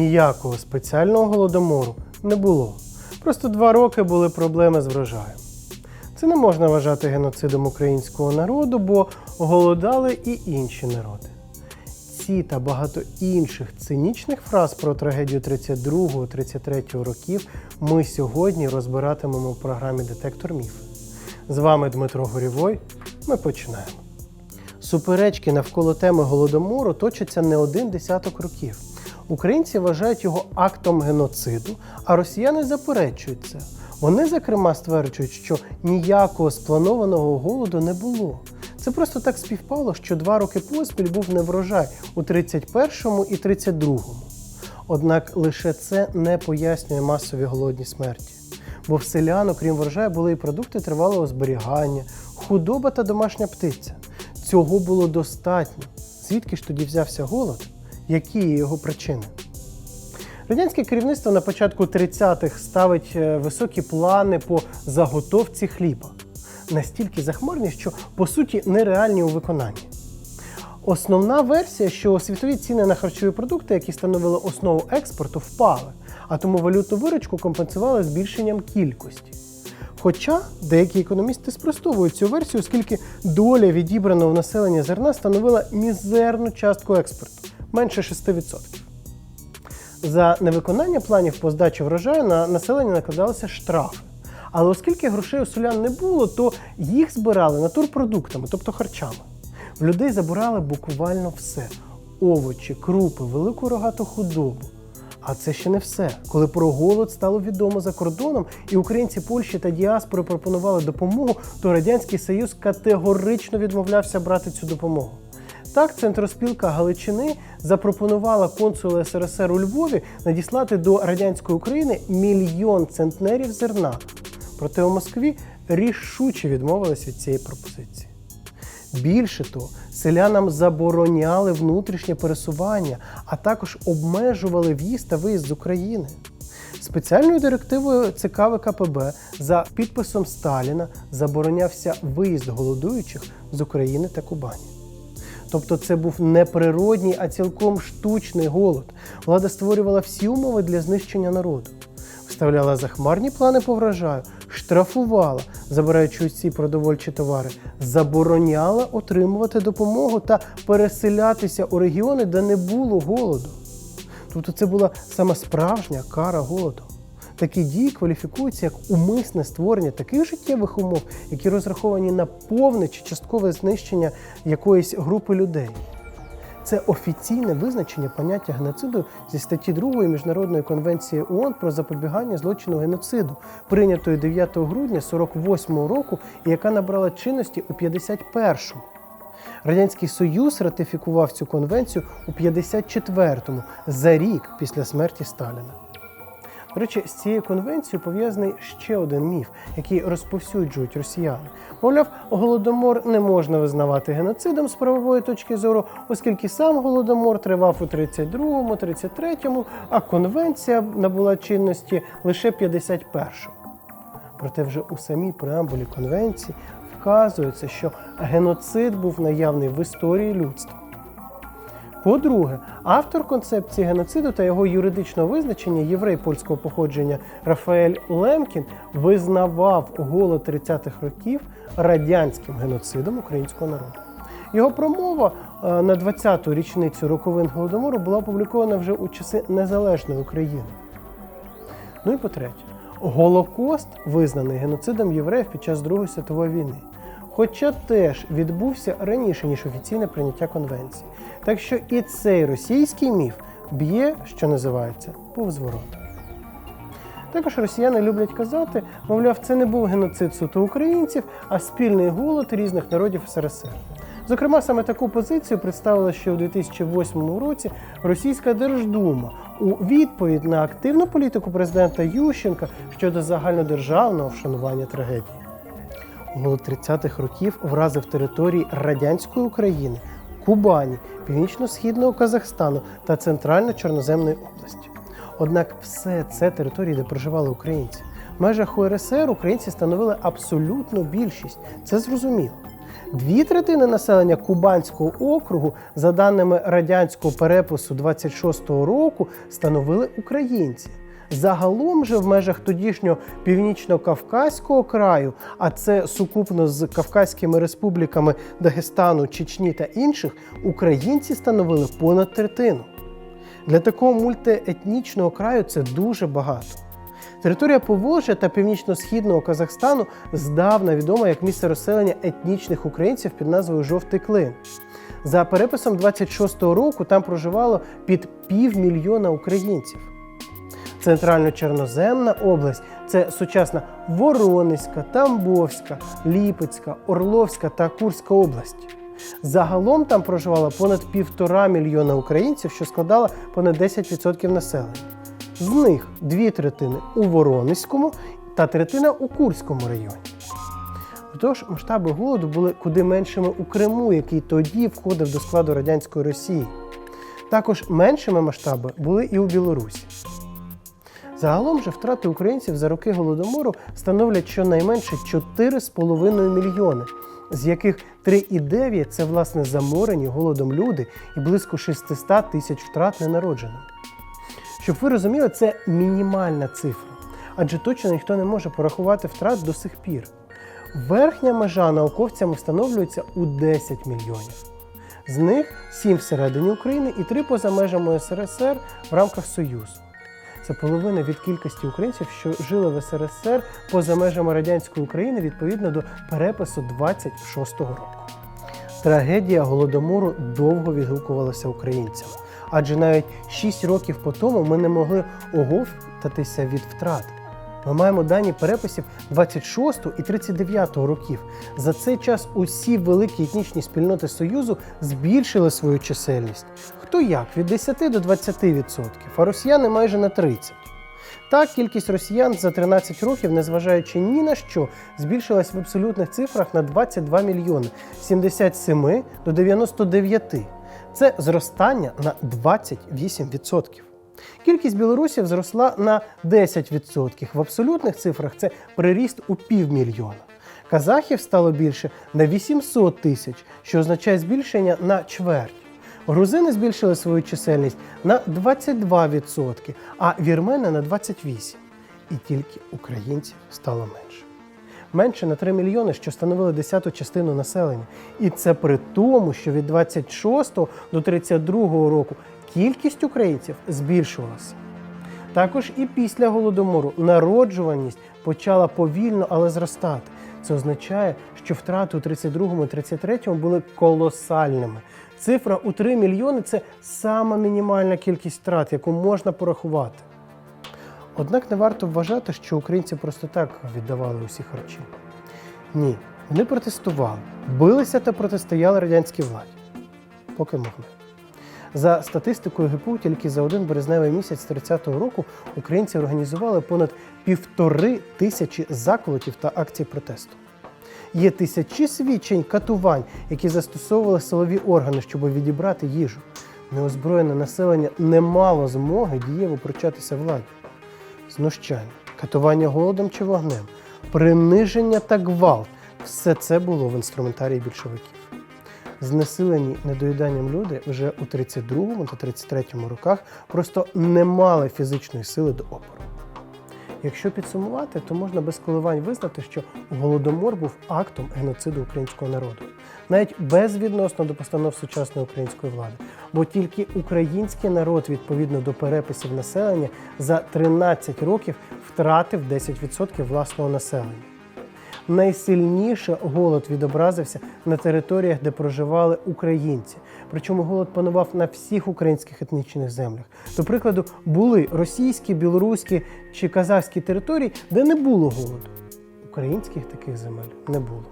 ніякого спеціального голодомору не було. Просто два роки були проблеми з врожаєм. Це не можна вважати геноцидом українського народу, бо голодали і інші народи. Ці та багато інших цинічних фраз про трагедію 32-33 років ми сьогодні розбиратимемо в програмі Детектор міфи. З вами Дмитро Горівой. Ми починаємо. Суперечки навколо теми голодомору точаться не один десяток років. Українці вважають його актом геноциду, а росіяни заперечують це. Вони, зокрема, стверджують, що ніякого спланованого голоду не було. Це просто так співпало, що два роки поспіль був неврожай у 31-му і 32-му. Однак лише це не пояснює масові голодні смерті. Бо в селян, окрім врожаю, були і продукти тривалого зберігання, худоба та домашня птиця. Цього було достатньо. Звідки ж тоді взявся голод? Які є його причини? Радянське керівництво на початку 30-х ставить е, високі плани по заготовці хліба. Настільки захмарні, що по суті нереальні у виконанні. Основна версія, що світові ціни на харчові продукти, які становили основу експорту, впали, а тому валютну виручку компенсували збільшенням кількості. Хоча деякі економісти спростовують цю версію, оскільки доля відібраного в населення зерна становила мізерну частку експорту менше 6%. За невиконання планів по здачі врожаю на населення накладалися штрафи. Але оскільки грошей у селян не було, то їх збирали натурпродуктами, тобто харчами. В людей забирали буквально все: овочі, крупи, велику рогату худобу. А це ще не все. Коли про голод стало відомо за кордоном, і українці Польщі та діаспори пропонували допомогу, то Радянський Союз категорично відмовлявся брати цю допомогу. Так, центроспілка Галичини запропонувала консулу СРСР у Львові надіслати до радянської України мільйон центнерів зерна. Проте у Москві рішуче відмовилися від цієї пропозиції. Більше того, селянам забороняли внутрішнє пересування, а також обмежували в'їзд та виїзд з України. Спеціальною директивою ЦК ВКПБ за підписом Сталіна заборонявся виїзд голодуючих з України та Кубані. Тобто це був не природній, а цілком штучний голод. Влада створювала всі умови для знищення народу, вставляла захмарні плани по врожаю, штрафувала, забираючи усі продовольчі товари, забороняла отримувати допомогу та переселятися у регіони, де не було голоду. Тобто це була саме справжня кара голоду. Такі дії кваліфікуються як умисне створення таких життєвих умов, які розраховані на повне чи часткове знищення якоїсь групи людей. Це офіційне визначення поняття геноциду зі статті 2 Міжнародної конвенції ООН про запобігання злочину геноциду, прийнятої 9 грудня 48 року і яка набрала чинності у 51-му. Радянський Союз ратифікував цю конвенцію у 54-му за рік після смерті Сталіна. До речі, з цією конвенцією пов'язаний ще один міф, який розповсюджують росіяни. Мовляв, голодомор не можна визнавати геноцидом з правової точки зору, оскільки сам голодомор тривав у 32-му, 33-му, а конвенція набула чинності лише 51-му. Проте вже у самій преамбулі конвенції вказується, що геноцид був наявний в історії людства. По-друге, автор концепції геноциду та його юридичного визначення, єврей польського походження Рафаель Лемкін, визнавав голод 30-х років радянським геноцидом українського народу. Його промова е, на 20-ту річницю роковин голодомору була опублікована вже у часи незалежної України. Ну і по-третє, Голокост визнаний геноцидом євреїв під час Другої світової війни. Хоча теж відбувся раніше, ніж офіційне прийняття конвенції. Так що і цей російський міф б'є, що називається, повз ворота. Також росіяни люблять казати, мовляв, це не був геноцид суто українців, а спільний голод різних народів СРСР. Зокрема, саме таку позицію представила ще у 2008 році Російська Держдума у відповідь на активну політику президента Ющенка щодо загальнодержавного вшанування трагедії. Голод 30-х років вразив території радянської України, Кубані, північно-східного Казахстану та Центрально-Чорноземної області. Однак все це території, де проживали українці. В межах УРСР українці становили абсолютну більшість. Це зрозуміло. Дві третини населення Кубанського округу, за даними радянського перепису 26-го року, становили українці. Загалом же в межах тодішнього північно-кавказького краю, а це сукупно з Кавказькими республіками Дагестану, Чечні та інших, українці становили понад третину. Для такого мультиетнічного краю це дуже багато. Територія Поволжя та північно-східного Казахстану здавна відома як місце розселення етнічних українців під назвою Жовтий Клин. За переписом 26-го року там проживало під півмільйона українців. Центрально-Чорноземна область це сучасна Воронезька, Тамбовська, Ліпецька, Орловська та Курська область. Загалом там проживало понад півтора мільйона українців, що складало понад 10% населення. З них дві третини у Воронезькому та третина у Курському районі. Тож масштаби голоду були куди меншими у Криму, який тоді входив до складу радянської Росії. Також меншими масштаби були і у Білорусі. Загалом же втрати українців за роки голодомору становлять щонайменше 4,5 мільйони, з яких 3,9 це власне заморені голодом люди і близько 600 тисяч втрат ненародженим. Щоб ви розуміли, це мінімальна цифра, адже точно ніхто не може порахувати втрат до сих пір. Верхня межа науковцями встановлюється у 10 мільйонів. З них 7 всередині України і 3 поза межами СРСР в рамках Союзу. Це половина від кількості українців, що жили в СРСР поза межами радянської України відповідно до перепису 26-го року. Трагедія голодомору довго відгукувалася українцям, адже навіть 6 років по тому ми не могли оговтатися від втрат. Ми маємо дані переписів 26 і 39 років. За цей час усі великі етнічні спільноти Союзу збільшили свою чисельність. Хто як від 10 до 20%, а росіяни майже на 30%. Так, кількість росіян за 13 років, незважаючи ні на що, збільшилась в абсолютних цифрах на 22 мільйони з 77 до 99. Це зростання на 28%. Кількість білорусів зросла на 10%. В абсолютних цифрах це приріст у півмільйона. Казахів стало більше на 800 тисяч, що означає збільшення на чверть. Грузини збільшили свою чисельність на 22%, а вірмени на 28%. І тільки українців стало менше. Менше на 3 мільйони, що становили десяту частину населення. І це при тому, що від 26 до 32 року кількість українців збільшувалася. Також і після голодомору народжуваність почала повільно, але зростати. Це означає, що втрати у 32-му і 33-му були колосальними. Цифра у 3 мільйони це сама мінімальна кількість втрат, яку можна порахувати. Однак не варто вважати, що українці просто так віддавали усі харчі. Ні, вони протестували, билися та протистояли радянській владі, поки могли. За статистикою ГПУ, тільки за один березневий місяць 30-го року українці організували понад півтори тисячі заколотів та акцій протесту. Є тисячі свідчень катувань, які застосовували силові органи, щоб відібрати їжу. Неозброєне населення не мало змоги дієво пручатися владі. Знущання, катування голодом чи вогнем, приниження та гвалт все це було в інструментарії більшовиків. Знесилені недоїданням люди вже у 32 та 33 роках просто не мали фізичної сили до опору. Якщо підсумувати, то можна без коливань визнати, що голодомор був актом геноциду українського народу, навіть безвідносно до постанов сучасної української влади. Бо тільки український народ, відповідно до переписів населення, за 13 років втратив 10% власного населення. Найсильніше голод відобразився на територіях, де проживали українці. Причому голод панував на всіх українських етнічних землях. До прикладу, були російські, білоруські чи казахські території, де не було голоду. Українських таких земель не було.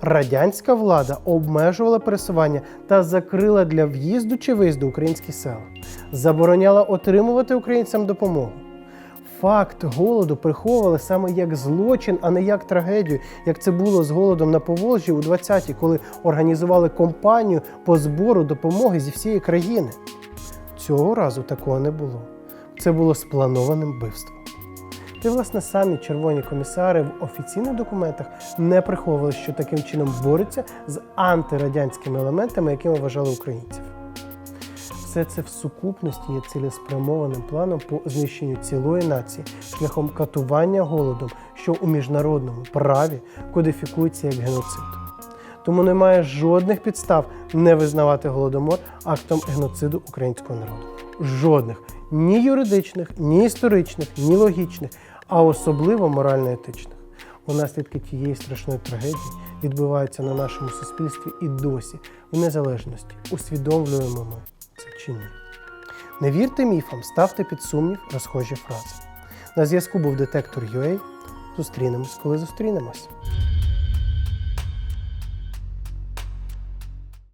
Радянська влада обмежувала пересування та закрила для в'їзду чи виїзду українські села, забороняла отримувати українцям допомогу. Факт голоду приховували саме як злочин, а не як трагедію, як це було з голодом на Поволжі у 20-ті, коли організували кампанію по збору допомоги зі всієї країни. Цього разу такого не було. Це було спланованим вбивством. Й, власне самі червоні комісари в офіційних документах не приховували, що таким чином борються з антирадянськими елементами, якими вважали українців. Все це в сукупності є цілеспрямованим планом по знищенню цілої нації шляхом катування голодом, що у міжнародному праві кодифікується як геноцид. Тому немає жодних підстав не визнавати голодомор актом геноциду українського народу. Жодних ні юридичних, ні історичних, ні логічних, а особливо морально-етичних. Наслідки тієї страшної трагедії відбуваються на нашому суспільстві і досі, в незалежності, усвідомлюємо ми це чи ні. Не вірте міфам, ставте під сумнів розхожі фрази. На зв'язку був детектор UA. Зустрінемось, коли зустрінемось.